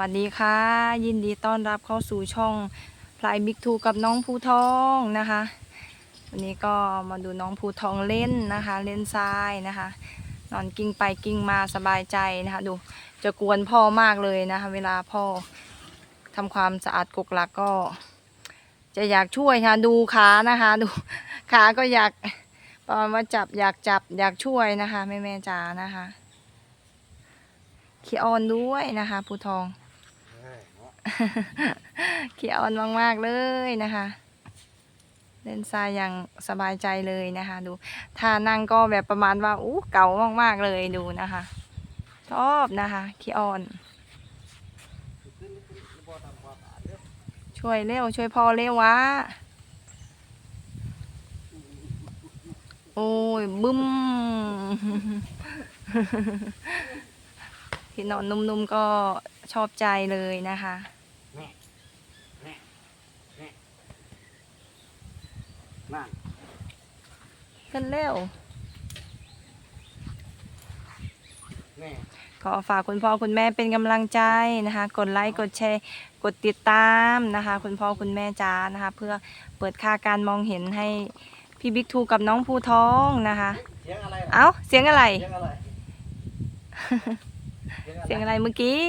วัสดีค่ะ ยินดีต้อนรับเข้าสู่ช่องพลายบิ๊กทูกับน้องภูทองนะคะ วันนี้ก็มาดูน้องภูทองเล่นนะคะ เล่นทรายนะคะ นอนกิ้งไปกิ้งมาสบายใจนะคะ ดูจะกวนพ่อมากเลยนะคะ เวลาพ่อทำความสะอาดกกหลักก็ จะอยากช่วยค่ะดูขานะคะ ดูขาก็อยากประมาณว่าจับอยากจับอยากช่วยนะคะแม่แม่จ๋านะคะขี้ออนด้วยนะคะภูทอง ขี้ออนมาก ๆ เลยนะคะเล่นทรายอย่างสบายใจเลยนะคะ ดูท่านั่งก็แบบประมาณว่าอู้เก่ามาก ๆ เลยดูนะคะ ชอบนะคะขี้ออน ช่วยเร็วช่วยพ่อเร็ววะโอ้ยบึ้มที่นอนนุ่มๆก็ชอบใจเลยนะคะ นั่นขึ้นเร็วแน่ขอฝากคุณพ่อคุณแม่เป็นกำลังใจนะคะ กดไลค์กดแชร์กดติดตามนะคะ คุณพ่อคุณแม่จ้านะคะ เพื่อเปิดค่าการมองเห็นให้พี่บิ๊กทูกับน้องภูทองนะคะ เสียงอะไรล่ะเอ้าเสียงอะไร เสียงอะไร เสียงอะไรเมื่อกี้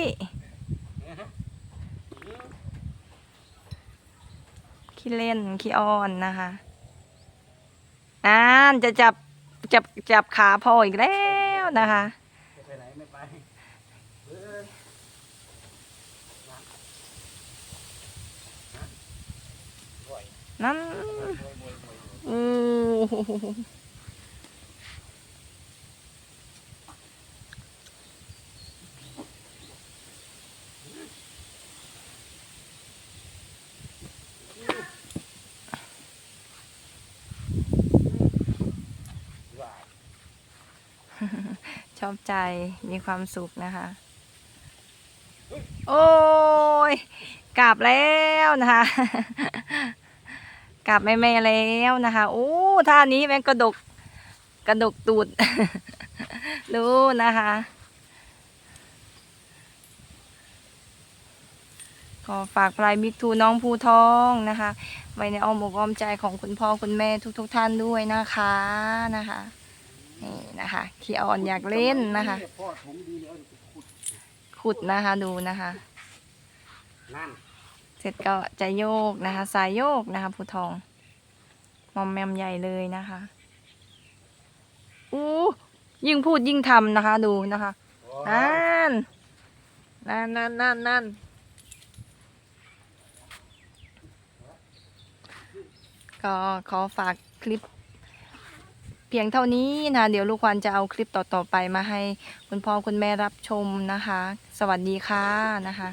ขี้เล่นขี้อ้อนนะคะอ่านจะจับจับจับขาพ่ออีกแล้วนะคะไปไหนไม่ไปนั่น โอ้ ชอบใจมีความสุขนะคะ โอ้ยกลับแล้วนะคะกลับแม่แม่แล้วนะคะโอ้ท่านี้แม่งกระดกกระดกตูดดูนะคะ ขอฝากพลายบิ๊กทูน้องภูทองนะคะ ไว้ในอ้อมอกอ้อมใจของคุณพ่อคุณแม่ทุกๆทท่านด้วยนะคะนะคะ นี่นะคะขี้อ่อนอยากเล่นนะคะพ่อผมดีแล้วขุดขุดนะคะดูนะคะนั่นเสร็จก็จะโยกนะคะ สายโยกนะคะภูทอง มอมแมมใหญ่เลยนะคะอู้ยิ่งพูดยิ่งทำนะคะ ดูนะคะโอ้นั่นนั่นนั่นนั่นนั่นก็ขอฝากคลิป เพียงเท่านี้นะ เดี๋ยวลูกควันจะเอาคลิปต่อๆไปมาให้คุณพ่อคุณแม่รับชมนะคะ สวัสดีค่ะนะคะ